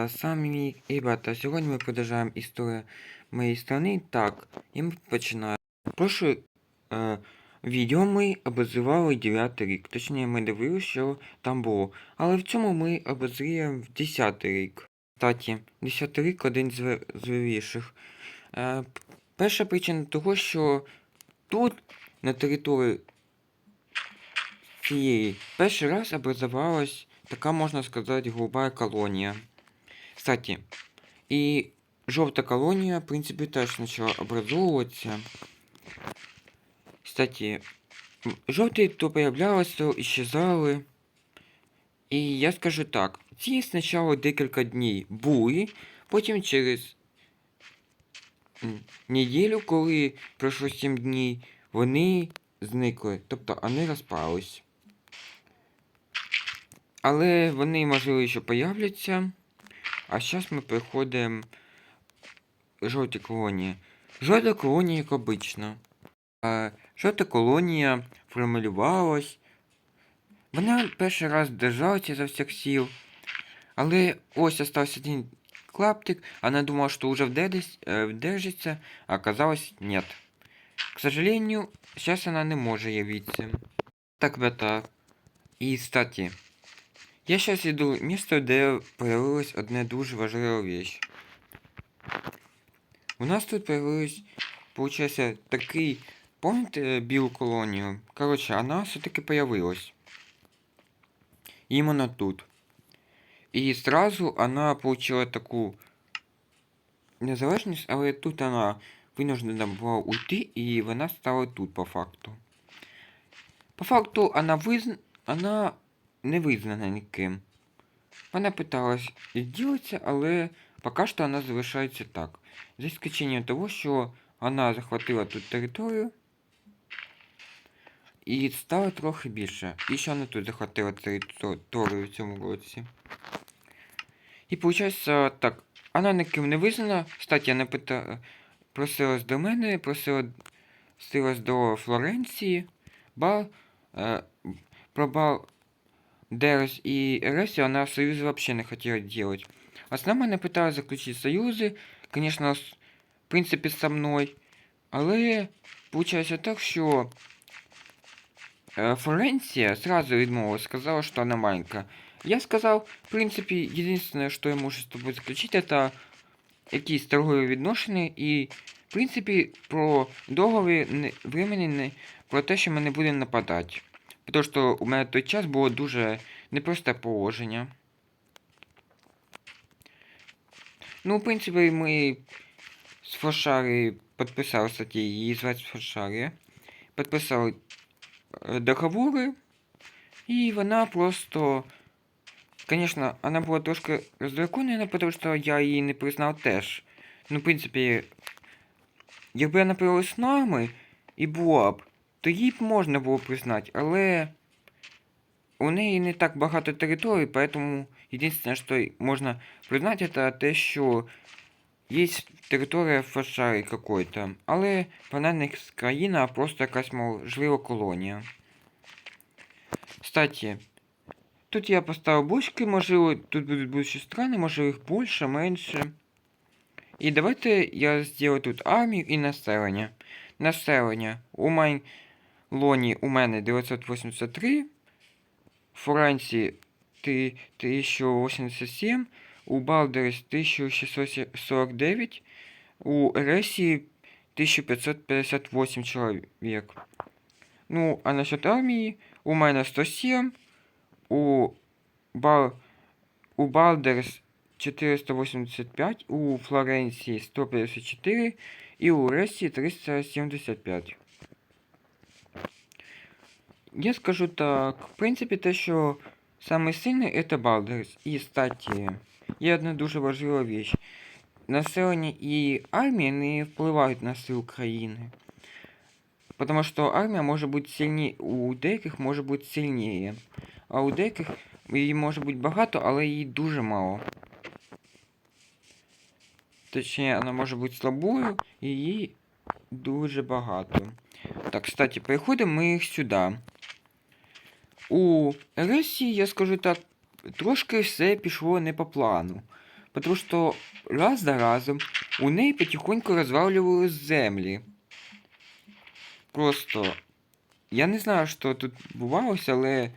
ребята, с вами ребята. Сьогодні ми продовжуємо історію моєї страни. Так, і ми починаємо. Прошле е, відео ми обозрівали 9 рік. Точніше, ми дивилися, що там було. Але в цьому ми обозріємо 10 рік. Кстати, 10 рік один з ве- Е, перша причина того, що тут, на території цієї, перший раз образовалась така, можна сказати, голубая колонія. Кстати, і жовта колонія, в принципі, теж почала образовуватися. Кстати, жовті то появлялися, то исчезали. І я скажу так, ці спочатку декілька днів були, потім через неділю, коли пройшло 7 днів, вони зникли, тобто вони розпались. Але вони, можливо, ще появляться. А зараз ми переходимо жовті колонії. Жовта колонія, як обично. Жовта колонія формулювалась. Вона перший раз держалася за всіх сил. Але ось остався один клаптик. Она думала, что уже вдержись- э, вдержится, а оказалось нет. К сожалению, сейчас она не може явиться. Так, ребята. І, кстати, я сейчас иду в місто, де появилась одна дуже важлива вещь. У нас тут появилась, получается, такий, помните білу колонію? Короче, она все-таки появилась. Именно тут. И сразу она получила таку незалежність, але тут вона вынуждена була уйти, і вона стала тут по факту. По факту вона визн... вона не визнана ніким. Вона питалась зділитися, але поки що вона залишається так. За исключением того, що вона захватила тут територію і стала трохи більше. І ще вона тут захватила територію в цьому році. І виходить так, вона ніким не визнана. Кстати, вона пита... просилась до мене, просила просилась до Флоренції, бал, е, про бал Дерес і Ересі вона союзи вообще не хотела делать. Основна мене питала заключити союзи, конечно, в принципі, со мною. Але виходить так, що е, Флоренція сразу відмовилась, сказала, що вона маленька. Я сказал, в принципе, единственное, что я могу с тобой заключить, это якісь торгові відношення і, в принципі, про договір времени про те, що ми не будемо нападати. Тому що у мене той час було дуже непросте положення. Ну, в принципі, ми з Фошари підписали, кстати, її звати Фошари. Підписали е, договори, і вона просто Конечно, она була трошки роздраконена, тому що я її не признав теж. Ну, в принципі, якби вона появилась з нами і була б, то її б можна було признати, але у неї не так багато територій, поэтому єдине, що можна признати, це те, що є територія Фашари какой-то, але вона не з країна, а просто якась можлива колонія. Кстати, Тут я поставив бочки, можливо, тут будуть більші страни, може їх більше, менше. І давайте я зроблю тут армію і населення. Населення. У май... лоні у мене 983. В Франції 1087. У Балдерс 1649. У Ресії 1558 чоловік. Ну, а насчет армії у мене 107. У, Бал... у Балдерс 485, у Флоренції 154 і у Ресі 375. Я скажу так, в принципі, те, що самый сильний це Балдерс. І, кстати, є одна дуже важлива річ. Населення і армія не впливають на силу країни. Потому что армия может быть сильнее, у деяких може бути сильніше. А у деяких її може бути багато, але її дуже мало. Точніше, вона може бути слабою, і її дуже багато. Так, кстати, переходимо ми сюди. У Росії, я скажу так, трошки все пішло не по плану. потому что раз за разом у неї потихоньку розвалювали землі. Просто я не знаю, що тут бувалося, але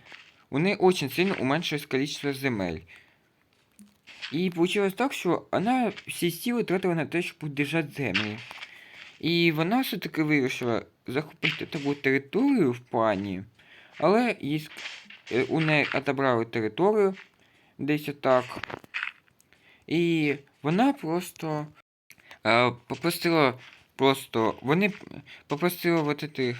у неї очень сильно уменшилось количество земель. І получилось так, що вона всі сили тратила на те, щоб удержати землі. І вона все-таки вирішила захопити таку територію в плані, але їй, ск- е, у неї отобрали територію десь отак. І вона просто е, попросила просто. Вони попросили вот этих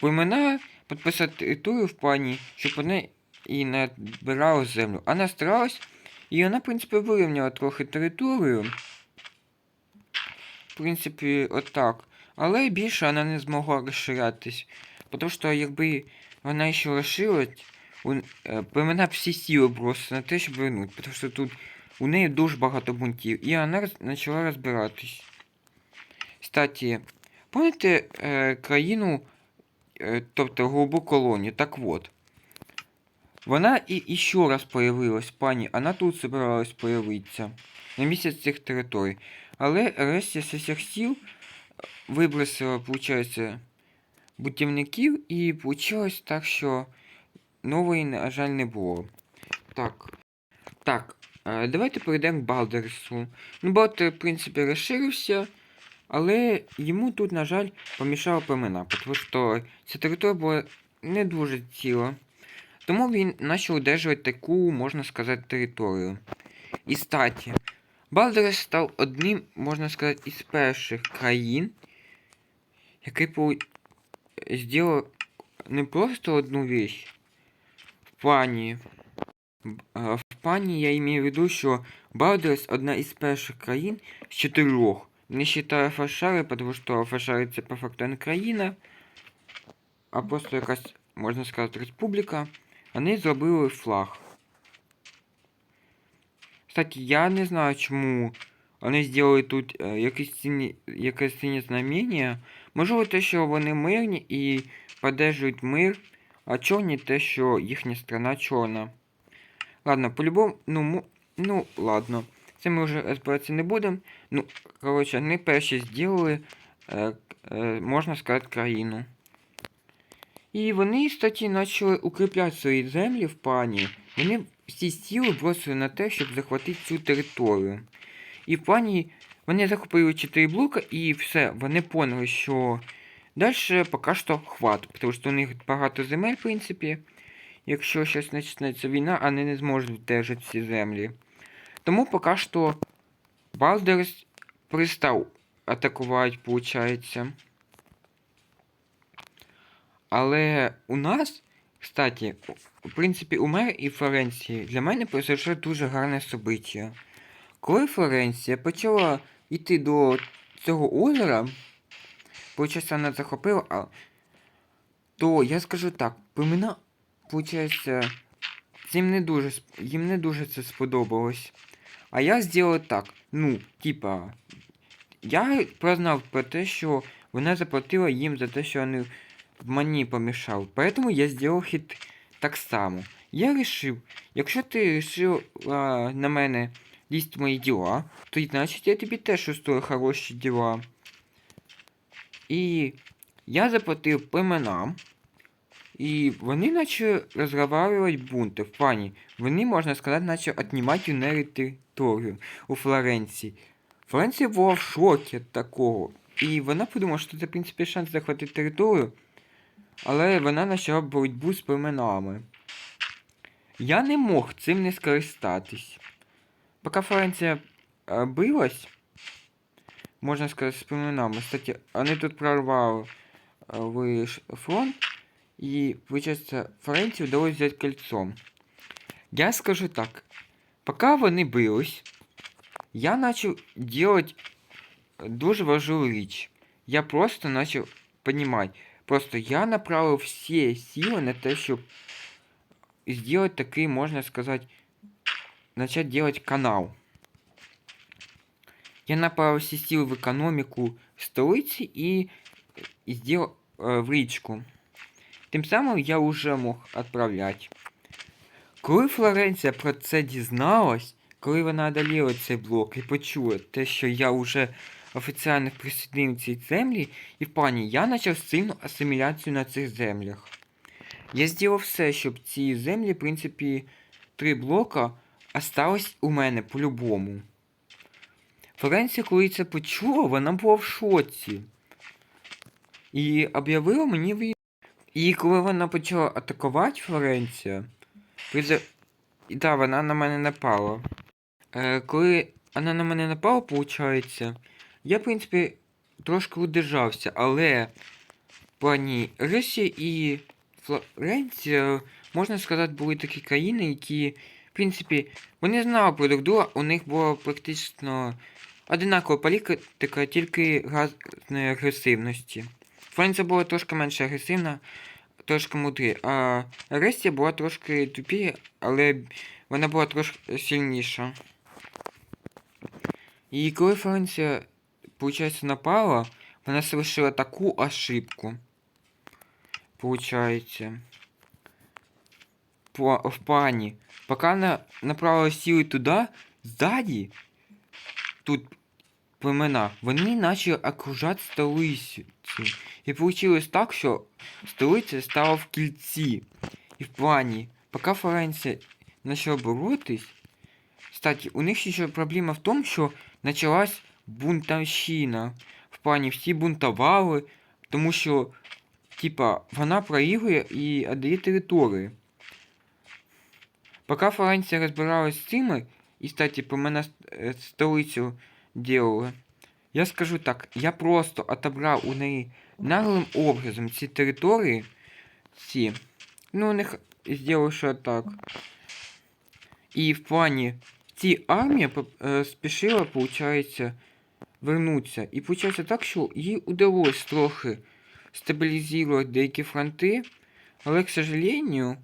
племена підписати територію в плані, щоб вони і набирали землю. Вона старалась, і вона, в принципі, вирівняла трохи територію. В принципі, отак. Але більше вона не змогла розширятись. Тому що якби вона ще е, племена всі сіли просто на те, щоб вернути. Тому що тут у неї дуже багато бунтів. І вона почала розбиратись. Кстати, пам'ятаєте е, країну, е, тобто голубу колонію? Так от. Вона і, і ще раз появилась, пані, вона тут збиралась появитися. На місяць цих територій. Але Ресія з усіх сил е, вибросила, виходить, бутівників, і вийшло так, що нової, на жаль, не було. Так. Так, е, давайте перейдемо к Балдерсу. Ну, Балдер, в принципі, розширився, але йому тут, на жаль, помішала племена, тому що ця територія була не дуже ціла. Тому він почав удержувати таку, можна сказати, територію. І статі, Балдерс став одним, можна сказати, із перших країн, який зробив не просто одну вещь в а, В плані я имею в виду, що Балдерс одна із перших країн з чотирьох. Не вважаю Фашари, тому що Фашари це по факту не країна, а просто якась, можна сказати, республіка. Вони зробили флаг. Кстати, я не знаю, чому вони зробили тут якесь сині, якесь синє знамення. Можливо, те, що вони мирні і поддержують мир, а чорні те, що їхня страна чорна. Ладно, по-любому, ну, ну, ладно. Це ми вже розбиратися не будемо. Ну, коротше, вони перші зробили, е, е, можна сказати, країну. І вони, кстати, почали укріпляти свої землі в плані. Вони всі сили бросили на те, щоб захватити цю територію. І в плані вони захопили 4 блока і все, вони поняли, що далі поки що хват, тому що у них багато земель, в принципі. Якщо щось почнеться війна, вони не зможуть вдержати ці землі. Тому поки що Балдерс пристав атакувати, виходить. Але у нас, кстати, в принципі, у мене і Флоренції для мене произошло дуже гарне собиття. Коли Флоренція почала йти до цього озера, получається, вона захопила, а, то я скажу так, племена, получається, їм не дуже, їм не дуже це сподобалось. А я зробив так, ну, типа, я прознав про те, що вона заплатила їм за те, що вони мені помішав. Поэтому я сделал хит так само. Я решив, якщо ти решив на мене лізть в мої діла, то значить я тобі теж устрою хороші діла. І я заплатив племенам, і вони почали розговарювати бунти в плані. Вони, можна сказати, почали віднімати у неї територію у Флоренції. Флоренція була в шокі від такого. І вона подумала, що це, в принципі, шанс захватити територію. Але вона почала боротьбу з племенами. Я не мог цим не скористатись. Поки Флоренція е, билась, можна сказати, з племенами. Кстати, вони тут прорвали е, ви ш- фронт, і, виходить, Флоренції вдалося взяти кольцом. Я скажу так, поки вони бились, я почав делать дуже важливу річ. Я просто почав понимать, Просто я направил все силы на то, чтобы сделать такой, можно сказать, начать делать канал. Я направил все силы в экономику столицы и, и сделал э, в річку. Тим самим я уже мог відправляти. Коли Флоренція про це дізналась, коли вона одоліла цей блок і почула те, що я вже офіційно присоединив ці землі, і в плані я почав сильну асиміляцію на цих землях. Я зробив все, щоб ці землі, в принципі, три блока осталось у мене по-любому. Флоренція, коли це почула, вона була в шоці. І об'явила мені війну. І коли вона почала атакувати Флоренція, приза... і да, вона на мене напала. Е, коли вона на мене напала, виходить, я, в принципі, трошки удержався, але в плані Росія і Флоренція, можна сказати, були такі країни, які, принципі, вони знали про друг друга, у них була практично одинакова політика, тільки різної агресивності. Франція була трошки менш агресивна, трошки мудрі, а Росія була трошки тупі, але вона була трошки сильніша. І коли Франція, виходить, напала, вона совершила таку ошибку. Получается. В плане. Пока она направила силы туда, сзади, тут племена, вони почали окружати столицю. І получилось так, що столиця стала в кільці. І в плані, поки Флоренція почала боротись, кстати, у них ще проблема в тому, що почалась бунтовщина. В плані всі бунтували, тому що, типа, вона проігрує і віддає території. Поки Флоренція розбиралась з цими, і, кстати, по мене е, столицю делали, я скажу так, я просто отобрав у неї наглим образом ці території, ці, ну, у них зробив, що так. І в плані ці армія е, спішила, получається, вернуться. І виходить так, що їй удалось трохи стабілізувати деякі фронти, але, к сожалению,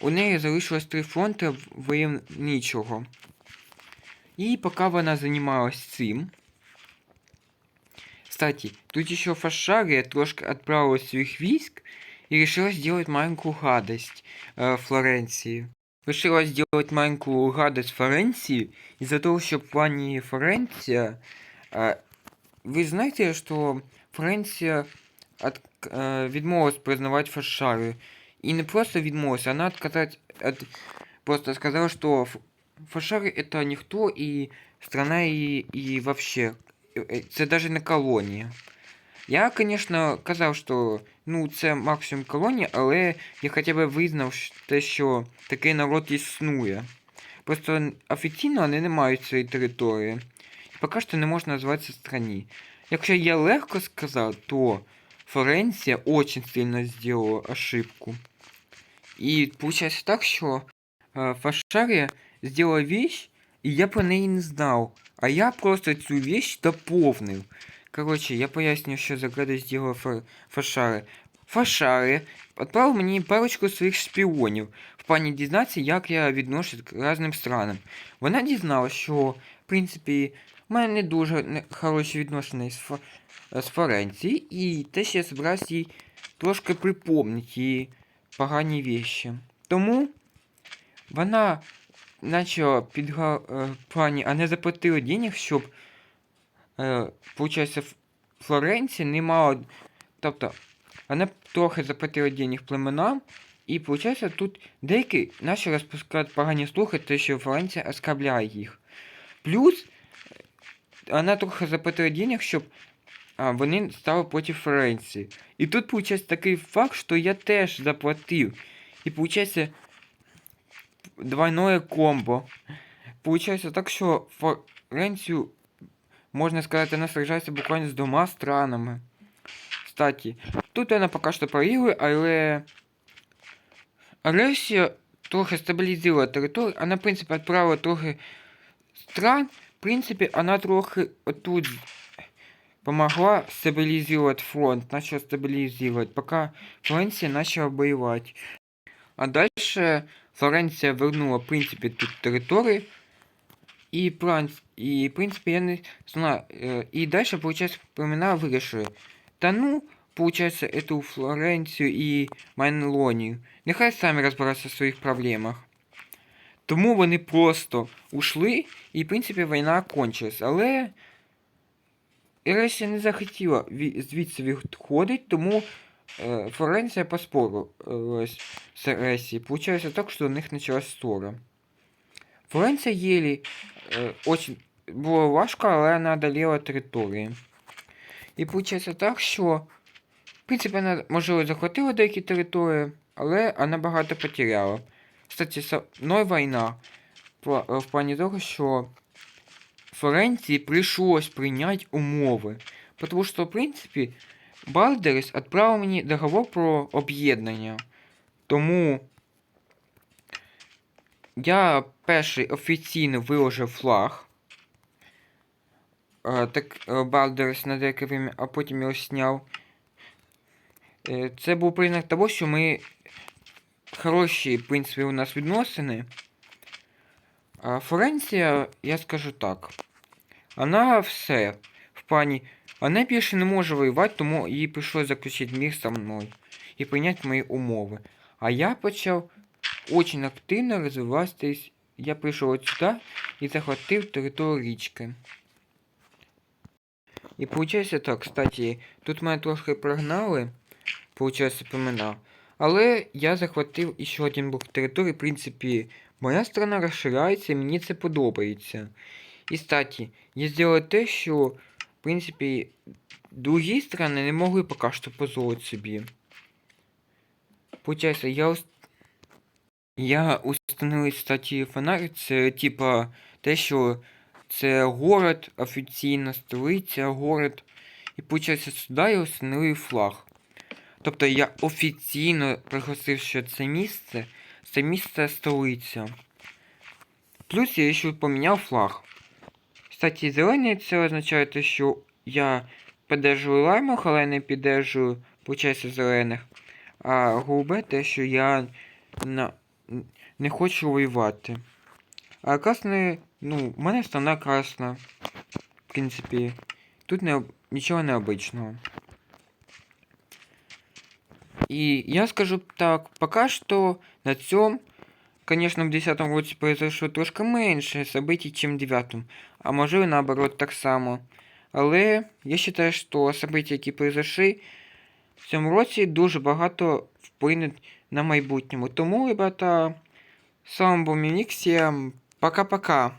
у неї залишилось три фронти воєнничого. І поки вона займалась цим. Кстати, тут еще Фашария трошки отправила своих войск и решила сделать маленькую гадость э, Флоренции. Решила сделать маленькую гадость Флоренции из-за того, что в плане Флоренция... Э, вы знаете, что Флоренция от, э, відмовилась признавать Фашарию. И не просто відмовилась, она отказать от... Просто сказала, что Фашари это никто и страна и, и вообще це навіть не колонія. Я, звісно, казав, що ну, це максимум колонія, але я хоча б визнав те, що такий народ існує. Просто офіційно вони не мають своєї території. І поки що не можна називатися страні. Якщо я легко сказав, то Флоренція очень сильно зробила ошибку. І виходить так, що э, Фашарія зробила вещь, і я про неї не знав. А я просто цю вещь доповнив. Коротше, я поясню, що заграда зробила фа Фашари. Фашари відправив мені парочку своїх шпіонів в плані дізнатися, як я відношусь к різним странам. Вона дізналася, що, в принципі, в мене не дуже хороші відношення з, Фа... з Флоренції, і теж я збирався їй трошки припомнити погані вещи. Тому вона начала під е, плані, а не заплатили денег, щоб, е, получається, Флоренція не мала. Тобто, вона трохи заплатила денег племенам, і, виходить, тут деякі наші розпускають погані слухи, те, що Флоренція оскарбляє їх. Плюс вона трохи заплатила денег, щоб вони стали проти Флоренції. І тут, виходить, такий факт, що я теж заплатив. І, виходить, двойное комбо. Получается так, що Флоренцію, можна сказати, вона сражається буквально з двома странами. Кстати, тут вона поки що проігрує, але Росія трохи стабілізувала територію, вона, в принципі, відправила трохи стран. В принципі, вона трохи тут помогла стабилизировать фронт, начала стабилизировать, пока Флоренция начала воевать. А дальше Флоренція вернула, в принципі, тут території. І, і в принципі, я не знаю. І далі, виходить, племена вирішили. Та ну, виходить, эту Флоренцію і Майнлонію. Нехай самі розбираються в своїх проблемах. Тому вони просто ушли, і, в принципі, війна кончилась. Але Ересія не захотіла звідси відходити, тому е, Флоренція поспорилась з Ересією. Получається так, що у них почалась ссора. Флоренція єлі е, очень було важко, але вона одолела території. І виходить так, що в принципі вона, можливо, захватила деякі території, але вона багато потеряла. Кстати, со мною війна в плані того, що Флоренції прийшлось прийняти умови. Тому що, в принципі, Балдерис відправив мені договор про об'єднання. Тому я перший офіційно виложив флаг. Е, Так е, Балдерис на деяке время, а потім його сняв. Е, Це був признак того, що ми хороші, в принципі, у нас відносини. А Флоренція, я скажу так. Вона все. В плані. Вона більше не може воювати, тому їй прийшлося заключити мір зі мною і прийняти мої умови. А я почав очень активно розвиватись. Я прийшов сюди і захватив територію річки. І виходить так, кстати, тут мене трошки прогнали, получається помина. Але я захватив ще один блок території, в принципі, моя страна розширяється, і мені це подобається. І кстати, я зробив те, що, в принципі, другі страни не могли поки що дозволити собі. Получається, я ус... Я установив, кстати, фонарик, це типа те, що це город, офіційна столиця, город. І получається, сюди я установив флаг. Тобто я офіційно пригласив, що це місце, це місце столиця. Плюс я ще поміняв флаг. Кстати, зелений це означає те, що я піддержую лаймах, але не піддержую, получається, зелених. А голубе те, що я на... не хочу воювати. А красне, ну, в мене страна красна. В принципі, тут не, нічого необычного. И я скажу так, пока что на цьому, конечно, в 10 році произошло трошки менше событий, чем в 9 а і наоборот так само. Але я вважаю, що события, які произошли в цьому році, дуже багато вплинуть на майбутньому. Тому, ребята, з вами був Міміксія. Пока-пока.